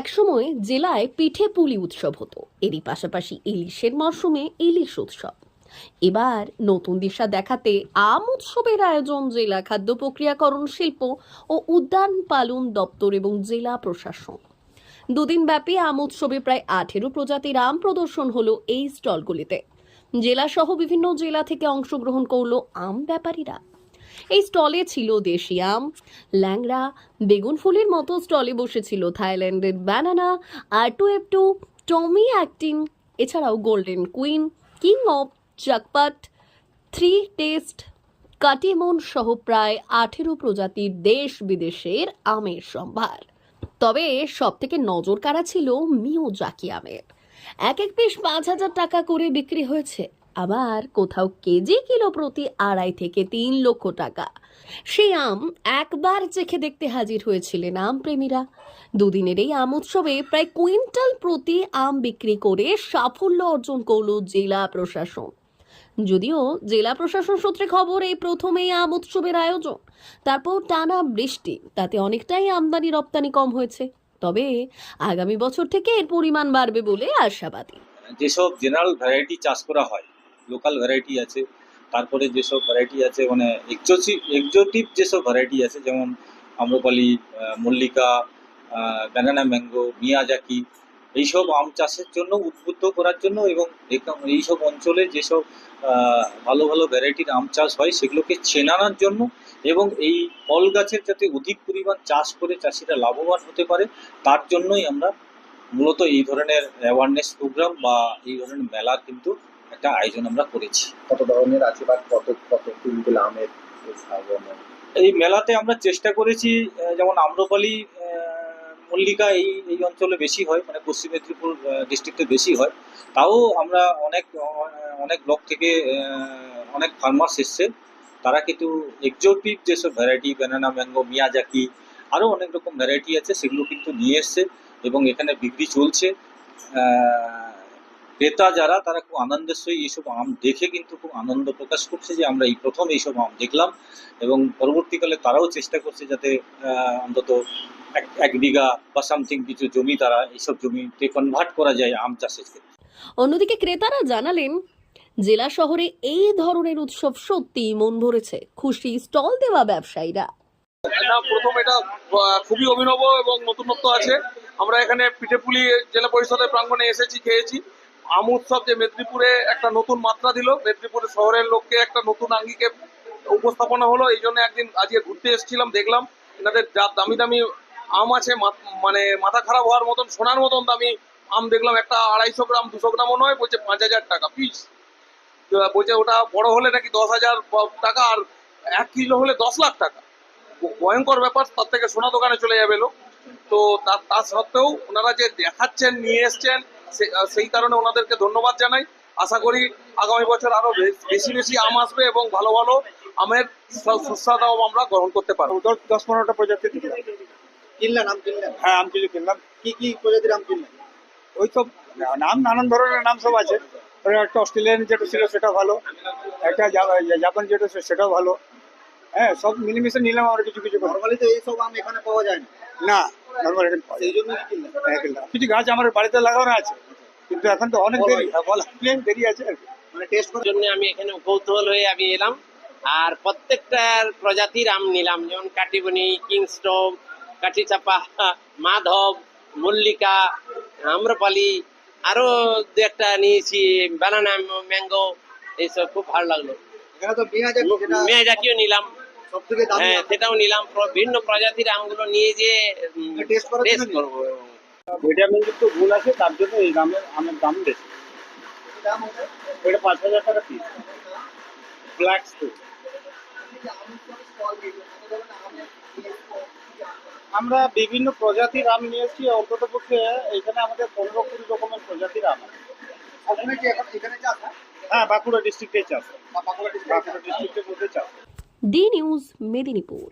একসময় জেলায় পিঠে পুলি উৎসব হতো। এরই পাশাপাশি ইলিশের মরশুমে ইলিশ উৎসব। এবার নতুন দিশা দেখাতে আম উৎসবের আয়োজন, জেলা খাদ্য প্রক্রিয়াকরণ শিল্প ও উদ্যান পালন দপ্তর এবং জেলা প্রশাসন। দুদিন ব্যাপী আম উৎসবে প্রায় আঠেরো প্রজাতির আম প্রদর্শন হলো এই স্টলগুলিতে। জেলা সহ বিভিন্ন জেলা থেকে অংশগ্রহণ করল আম ব্যাপারীরা। এই স্টলে ছিল দেশি আম, ল্যাংড়া, বেগুন ফুলের মতো স্টলে বসেছিল থাইল্যান্ডের ব্যানানা আর টু আর্টু এপটু, টমি অ্যাক্টিং এছাড়াও golden queen, king of Chakapat, three taste, Katimon সহ প্রায় আঠেরো প্রজাতির দেশ বিদেশের আমের সম্ভার। তবে সব থেকে নজর কাড়া ছিল মিওজাকি আমের। এক এক পিস পাঁচ হাজার টাকা করে বিক্রি হয়েছে। আবার কোথাও কেজি কিলো প্রতি আড়াই থেকে তিন লক্ষ টাকা। সেই আম একবার চেখে দেখতে হাজির হয়েছিলেন আম প্রেমীরা দুদিনের এই আম উৎসবে প্রায় কুইন্টাল প্রতি আম বিক্রি করে সাফল্য অর্জন করল জেলা প্রশাসন। যদিও জেলা প্রশাসন সূত্রে খবর, এই প্রথম এই আম উৎসবের আয়োজন। তারপর টানা বৃষ্টি, তাতে অনেকটাই আমদানি রপ্তানি কম হয়েছে। তবে আগামী বছর থেকে এর পরিমাণ বাড়বে বলে আশাবাদী। যেসব জেনারেল ভ্যারাইটি চাষ করা হয় লোকাল ভ্যারাইটি আছে, তারপরে যেসব ভ্যারাইটি আছে মানে এক্সোসি এক্সোটিভ যেসব ভ্যারাইটি আছে, যেমন Amrapali Mallika banana mango Miyazaki এইসব আম চাষের জন্য উদ্বুদ্ধ করার জন্য এবং এইসব অঞ্চলে যেসব ভালো ভালো ভ্যারাইটির আম চাষ হয়, সেগুলোকে চেনানোর জন্য এবং এই ফল গাছের যাতে অধিক পরিমাণ চাষ করে চাষিরা লাভবান হতে পারে, তার জন্যই আমরা মূলত এই ধরনের অ্যাওয়ারনেস প্রোগ্রাম বা এই ধরনের মেলার কিন্তু একটা আয়োজন আমরা করেছি। কত ধরনের আছে বা কত কত কুইন্টাল আমের এই মেলাতে আমরা চেষ্টা করেছি যেমন আম্রপালি মল্লিকা এই এই অঞ্চলে বেশি হয় মানে পশ্চিম মেদিনীপুর ডিস্ট্রিক্টে বেশি হয়। তাও আমরা অনেক অনেক ব্লক থেকে অনেক ফার্মার্স এসছে। তারা কিন্তু এক্সোটিক যেসব ভ্যারাইটি ব্যানানা ম্যাঙ্গো মিয়াজাকি আরও অনেক রকম ভ্যারাইটি আছে সেগুলো কিন্তু নিয়ে এসছে এবং এখানে বিক্রি চলছে। ক্রেতা যারা তারা খুব আনন্দের সহিত এইসব আম দেখে কিন্তু খুব আনন্দ প্রকাশ করছে যে আমরা এই প্রথম এইসব আম দেখলাম এবং পরবর্তীকালে তারাও চেষ্টা করছে যাতে আহ, অন্তত এক এক বিঘা বা সামথিং কিছু জমি তারা এইসব জমিতে কনভার্ট করা যায় আম চাষের ক্ষেত্রে। অন্যদিকে ক্রেতারা জানালেন জেলা শহরে এই ধরনের উৎসব সত্যি মন ভরেছে। খুশি স্টল দেওয়া ব্যবসায়ীরা। এটা প্রথম এটা খুবই অভিনব এবং নতুনত্ব আছে। আমরা এখানে পিঠেপুলি জেলা পরিষদের প্রাঙ্গণে এসেছি খেয়েছি। আম উৎসব যে মেদিনীপুরে একটা নতুন মাত্রা দিল, মেদিনীপুর শহরের লোককে একটা নতুন আঙ্গিকে উপস্থাপনা হলো, এই জন্য একদিন আজকে ঘুরতে এসেছিলাম, দেখলাম এনাদের যা দামি দামি আম আছে মানে মাথা খারাপ হওয়ার মতন, সোনার মতন দামি আম দেখলাম, একটা আড়াইশো গ্রাম, দুশো গ্রামও নয়, বলছে পাঁচ হাজার টাকা পিস বলছে ওটা বড় হলে নাকি দশ হাজার টাকা, আর এক কিলো হলে দশ লাখ টাকা। ভয়ঙ্কর ব্যাপার, তার থেকে সোনা দোকানে চলে যাবে লোক। তো তার সত্ত্বেও ওনারা যে দেখাচ্ছেন, নিয়ে এসছেন সেই কারণে ওনাদেরকে ধন্যবাদ জানাই। আশা করি আগামী বছর আরও বেশি বেশি আম আসবে এবং ভালো ভালো আমের সুস্বাদু আমরা গ্রহণ করতে পারব। দশ দশ পনেরোটা প্রজাতির কিনলেন আম কিনলেন? হ্যাঁ আম কিলো কিনলাম। কি কি প্রজাতির আম কিনলেন? ওই সব নাম নানান ধরনের নাম সব আছে। একটা অস্ট্রেলিয়ান যেটা ছিল সেটা ভালো একটা জাপান যেটা ছিল সেটাও ভালো। হ্যাঁ সব মিলেমিশে নিলাম আমরা কিছু কিছু। নর্মালি তো এইসব আম এখানে পাওয়া যায় না নর্মাল জন্য। হ্যাঁ। কিছু গাছ আমার বাড়িতে লাগানো আছে কিন্তু এখন তো অনেক দেরি। দেরি আছে আর মানে টেস্ট করে জন্য আমি এখানে কৌতূহল হয়ে আমি এলাম। আর প্রত্যেকটার প্রজাতির আম নিলাম যেমন কাটিবনি কিংস্টম কাঠিচাপা মাধব মল্লিকা আম্রপালি আরও দু একটা নিয়েছি বানানা ম্যাঙ্গো এইসব খুব ভালো লাগল। মেয়ে জাতীয় নিলাম। হ্যাঁ। সেটাও নিলাম। ভিন্ন প্রজাতির আমগুলো নিয়ে যে টেস্ট করব। ভিটামিন যুক্ত গুণ আছে তার জন্য এই দামের আমের দাম বেশি। এটা পাঁচ হাজার টাকা পিস ব্ল্যাক স্টুড আমরা বিভিন্ন প্রজাতির আম নিয়েছি অন্তত পক্ষে এখানে আমাদের পনেরো কুড়ি রকমের প্রজাতির আম আছে। হয়? হ্যাঁ বাঁকুড়া ডিস্ট্রিক্টে চাষ বাঁকুড়া ডিস্ট্রিক্টের মধ্যে চাষ ডি নিউজ মেদিনীপুর